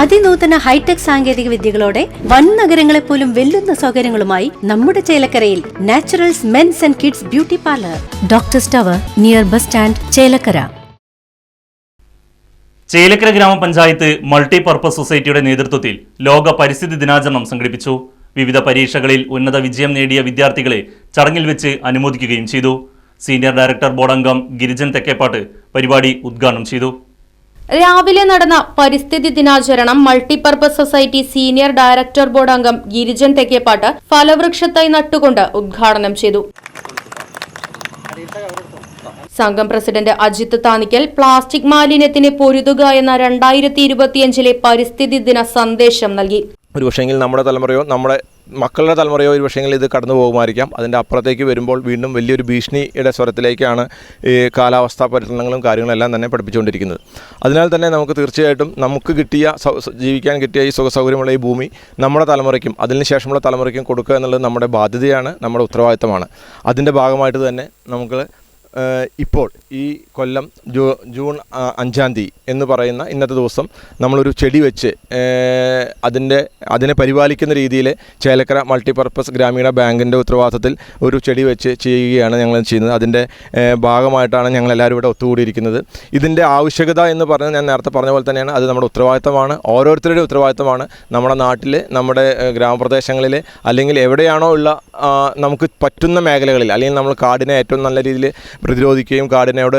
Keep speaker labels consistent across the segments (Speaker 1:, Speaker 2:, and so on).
Speaker 1: അതിനൂതന hi tech സാങ്കേതിക വിദ്യകളോടെ വൻ നഗരങ്ങളെ പോലും വെല്ലുന്ന സൗകര്യങ്ങളുമായി നമ്മുടെ ചേലക്കരയിൽ naturals men's and kids beauty parlour. Doctor സ്റ്റവർ near bus stand Chelakkara.
Speaker 2: Chelakkara ഗ്രാമപഞ്ചായത്ത് മൾട്ടി പർപ്പസ് സൊസൈറ്റിയുടെ നേതൃത്വത്തിൽ ലോക പരിസ്ഥിതി ദിനാചരണം സംഘടിപ്പിച്ചു. വിവിധ പരീക്ഷകളിൽ ഉന്നത വിജയം നേടിയ വിദ്യാർത്ഥികളെ ചടങ്ങിൽ വെച്ച് അനുമോദിക്കുകയും ചെയ്തു. സീനിയർ ഡയറക്ടർ ബോർഡംഗം ഗിരിജൻ തെക്കേപ്പാട്ട് പരിപാടി ഉദ്ഘാടനം ചെയ്തു.
Speaker 3: രാവിലെ നടന്ന പരിസ്ഥിതി ദിനാചരണം multipurpose society senior director board അംഗം ഗിരിജൻ തെക്കേപ്പാട്ട് ഫലവൃക്ഷത്തായി നട്ടുകൊണ്ട് ഉദ്ഘാടനം ചെയ്തു. സംഘം പ്രസിഡന്റ് അജിത് താനിക്കൽ പ്ലാസ്റ്റിക് മാലിന്യത്തിന് പൊരുതുക എന്ന രണ്ടായിരത്തി ഇരുപത്തിയഞ്ചിലെ പരിസ്ഥിതി ദിന സന്ദേശം നൽകി.
Speaker 4: ഒരു പക്ഷേങ്കിൽ നമ്മുടെ തലമുറയോ നമ്മുടെ മക്കളുടെ തലമുറയോ ഒരു പക്ഷേങ്കിൽ ഇത് കടന്നു പോകുമായിരിക്കാം. അതിന്റെ അപ്പുറത്തേക്ക് വരുമ്പോൾ വീണ്ടും വലിയൊരു ഭീഷണിയുടെ സ്വരത്തിലേക്കാണ് ഈ കാലാവസ്ഥാ പരിചരണങ്ങളും കാര്യങ്ങളെല്ലാം തന്നെ പഠിപ്പിച്ചുകൊണ്ടിരിക്കുന്നത്. അതിനാൽ തന്നെ നമുക്ക് തീർച്ചയായിട്ടും നമുക്ക് കിട്ടിയ ജീവിക്കാൻ കിട്ടിയ ഈ സുഖ സൗകര്യമുള്ള ഈ ഭൂമി നമ്മുടെ തലമുറയ്ക്കും അതിന് ശേഷമുള്ള തലമുറയ്ക്കും കൊടുക്കുക എന്നുള്ളത് നമ്മുടെ ബാധ്യതയാണ് നമ്മുടെ ഉത്തരവാദിത്തമാണ്. അതിന്റെ ഭാഗമായിട്ട് തന്നെ നമുക്ക് ഇപ്പോൾ ഈ കൊല്ലം ജൂ ജൂൺ അഞ്ചാം തീയതി എന്ന് പറയുന്ന ഇന്നത്തെ ദിവസം നമ്മളൊരു ചെടി വെച്ച് അതിന്റെ അതിനെ പരിപാലിക്കുന്ന രീതിയിൽ ചേലക്കര മൾട്ടിപർപ്പസ് ഗ്രാമീണ ബാങ്കിന്റെ ഉത്തരവാദിത്തത്തിൽ ഒരു ചെടി വെച്ച് ചെയ്യുകയാണ് ഞങ്ങൾ ചെയ്യുന്നത്. അതിന്റെ ഭാഗമായിട്ടാണ് ഞങ്ങൾ എല്ലാവരും ഇവിടെ ഒത്തുകൂടിയിരിക്കുന്നത്. ഇതിന്റെ ആവശ്യകത എന്ന് പറഞ്ഞാൽ ഞാൻ നേരത്തെ പറഞ്ഞ പോലെ തന്നെയാണ്. അത് നമ്മുടെ ഉത്തരവാദിത്തമാണ്. ഓരോരുത്തരുടെ ഉത്തരവാദിത്തമാണ്. നമ്മുടെ നാട്ടിൽ നമ്മുടെ ഗ്രാമപ്രദേശങ്ങളിൽ അല്ലെങ്കിൽ എവിടെയാണോ ഉള്ള നമുക്ക് പറ്റുന്ന മേഖലകളിൽ അല്ലെങ്കിൽ നമ്മൾ കാടിനെ ഏറ്റവും നല്ല രീതിയിൽ പ്രതിരോധിക്കുകയും കാടിനോട്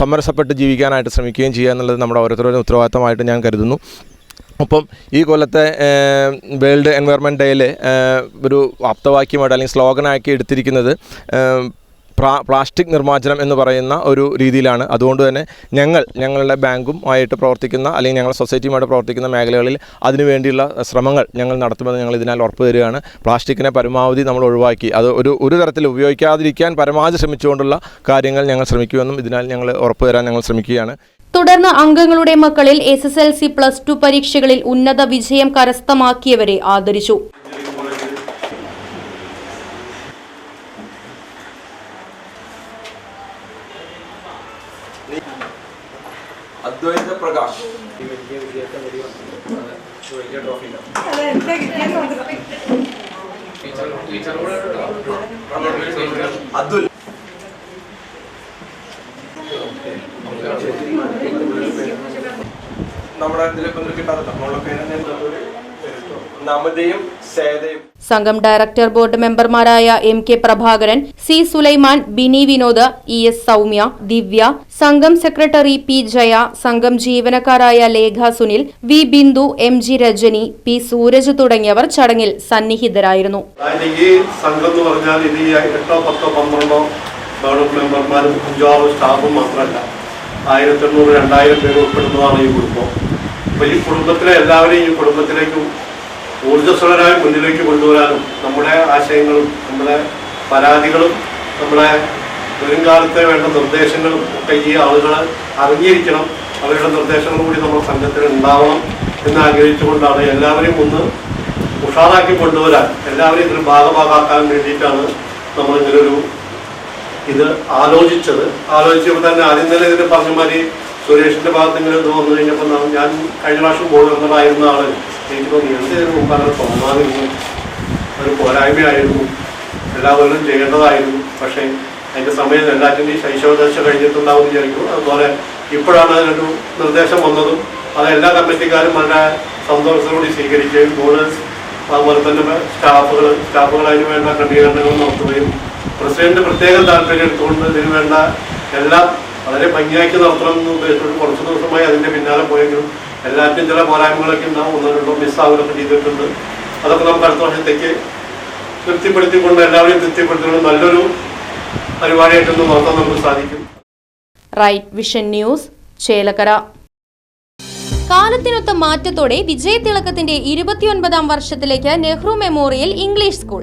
Speaker 4: സമരസപ്പെട്ട് ജീവിക്കാനായിട്ട് ശ്രമിക്കുകയും ചെയ്യുക എന്നുള്ളത് നമ്മുടെ ഓരോരുത്തരുടെ ഉത്തരവാദിത്തമായിട്ട് ഞാൻ കരുതുന്നു. ഒപ്പം ഈ കൊല്ലത്തെ വേൾഡ് എൻവയറമെന്റ് ഡേയിൽ ഒരു ആപ്തവാക്യമായിട്ട് അല്ലെങ്കിൽ സ്ലോഗനാക്കി എടുത്തിരിക്കുന്നത് പ്ലാസ്റ്റിക് നിർമ്മാർജനം എന്ന് പറയുന്ന ഒരു രീതിയിലാണ്. അതുകൊണ്ട് തന്നെ ഞങ്ങൾ ഞങ്ങളുടെ ബാങ്കും ആയിട്ട് പ്രവർത്തിക്കുന്ന അല്ലെങ്കിൽ ഞങ്ങളുടെ സൊസൈറ്റിയുമായിട്ട് പ്രവർത്തിക്കുന്ന മേഖലകളിൽ അതിനുവേണ്ടിയുള്ള ശ്രമങ്ങൾ ഞങ്ങൾ നടത്തുമെന്ന് ഞങ്ങൾ ഇതിനാൽ ഉറപ്പ് തരികയാണ്. പ്ലാസ്റ്റിക്കിനെ പരമാവധി നമ്മൾ ഒഴിവാക്കി. അത് ഒരു ഒരു തരത്തിൽ ഉപയോഗിക്കാതിരിക്കാൻ പരമാവധി ശ്രമിച്ചുകൊണ്ടുള്ള കാര്യങ്ങൾ ഞങ്ങൾ ശ്രമിക്കുമെന്നും ഇതിനാൽ ഞങ്ങൾ ഉറപ്പ് തരാൻ ഞങ്ങൾ ശ്രമിക്കുകയാണ്.
Speaker 3: തുടർന്ന് അംഗങ്ങളുടെ മക്കളിൽ S S L C plus two പരീക്ഷകളിൽ ഉന്നത വിജയം കരസ്ഥമാക്കിയവരെ ആദരിച്ചു.
Speaker 4: അദ്വൈത പ്രകാശ്. അതുൽ. നമ്മുടെ ഇതിലേക്കൊന്നും ഒന്ന് കിട്ടാറില്ല. നമ്മളുടെ പേര് നമതയും സേതയും.
Speaker 3: സംഘം ഡയറക്ടർ ബോർഡ് മെമ്പർമാരായ M K Prabhakaran C Sulaiman Bini Vinod E S Soumya Divya സംഘം സെക്രട്ടറി പി ജയ സംഘം ജീവനക്കാരായ Lekha Sunil V Bindu M G Rajani P Sooraj തുടങ്ങിയവർ ചടങ്ങിൽ സന്നിഹിതരായിരുന്നു.
Speaker 5: അതായത് ഈ സംഘം എന്ന് പറഞ്ഞാൽ ഇത് ഈ എട്ടോ പത്തോ പന്ത്രണ്ടോ ബോർഡ് മെമ്പർമാരും സ്റ്റാഫും മാത്രമല്ല. ആയിരത്തി എണ്ണൂറ് രണ്ടായിരം പേര് ഉൾപ്പെടുന്നതാണ് ഈ കുടുംബം. അപ്പോൾ ഈ കുടുംബത്തിലെ എല്ലാവരെയും ഈ കുടുംബത്തിലേക്ക് ഊർജസ്വലരായി മുന്നിലേക്ക് കൊണ്ടുവരാനും നമ്മുടെ ആശയങ്ങളും നമ്മുടെ പരാതികളും നമ്മുടെ വരുംകാലത്തെ വേണ്ട നിർദ്ദേശങ്ങളും ഒക്കെ ഈ ആളുകൾ അറിഞ്ഞിരിക്കണം. അവരുടെ നിർദ്ദേശങ്ങൾ കൂടി നമ്മൾ സംഘത്തിൽ ഉണ്ടാവണം എന്ന് ആഗ്രഹിച്ചുകൊണ്ടാണ് എല്ലാവരെയും ഒന്ന് ഉഷാറാക്കി കൊണ്ടുവരാൻ എല്ലാവരെയും ഇതിൽ ഭാഗഭാഗാക്കാൻ വേണ്ടിയിട്ടാണ് നമ്മളിങ്ങനൊരു ഇത് ആലോചിച്ചത്. ആലോചിച്ചപ്പോൾ തന്നെ ആദ്യം തന്നെ ഇതിന് പറഞ്ഞ മാതിരി സുരേഷിന്റെ ഭാഗത്ത് ഇങ്ങനെ ഇത് വന്നു കഴിഞ്ഞപ്പോൾ ഞാൻ കഴിഞ്ഞ പ്രാവശ്യം ബോർഡ് മെമ്പറായിരുന്ന ആൾ എനിക്ക് തോന്നി മുമ്പ് അങ്ങനെ തോന്നാതിരുന്നു. ഒരു പോരായ്മയായിരുന്നു. എല്ലാവരും ചെയ്യേണ്ടതായിരുന്നു. പക്ഷേ അതിന്റെ സമയം എല്ലാറ്റിന്റെയും ശൈശവദശ കഴിഞ്ഞിട്ടുണ്ടാവും വിചാരിക്കും അതുപോലെ ഇപ്പോഴാണ് അതിനൊരു നിർദ്ദേശം വന്നതും അത് എല്ലാ കമ്മിറ്റിക്കാരും വളരെ സന്തോഷത്തോടെ സ്വീകരിക്കുകയും ബോർഡ് അതുപോലെ തന്നെ സ്റ്റാഫുകൾ സ്റ്റാഫുകൾ അതിന് വേണ്ട ക്രമീകരണങ്ങൾ നടത്തുകയും പ്രസിഡന്റ് പ്രത്യേകം താല്പര്യം എടുത്തുകൊണ്ട് ഇതിന് വേണ്ട എല്ലാം വളരെ ഭംഗിയാക്കി നടത്തണം എന്ന് ഉദ്ദേശിച്ചുകൊണ്ട് കുറച്ച് ദിവസമായി അതിന്റെ പിന്നാലെ പോയെങ്കിലും എല്ലാറ്റിനും ചില പോരായ്മകളൊക്കെ ഉണ്ടാവും. ഒന്നോ രണ്ടോ മിസ്സാവുകയൊക്കെ ചെയ്തിട്ടുണ്ട്. അതൊക്കെ നമുക്ക് അടുത്ത വർഷത്തേക്ക് തൃപ്തിപ്പെടുത്തിക്കൊണ്ട് എല്ലാവരെയും തൃപ്തിപ്പെടുത്തിക്കൊണ്ട് നല്ലൊരു പരിപാടിയായിട്ടൊന്ന് നടത്താൻ നമുക്ക് സാധിക്കും.
Speaker 3: Right vision news Chelakkara. കാലത്തിനൊത്ത മാറ്റത്തോടെ വിജയതിളക്കത്തിന്റെ ഇരുപത്തിയൊൻപതാം വർഷത്തിലേക്ക് നെഹ്റു മെമ്മോറിയൽ ഇംഗ്ലീഷ് സ്കൂൾ.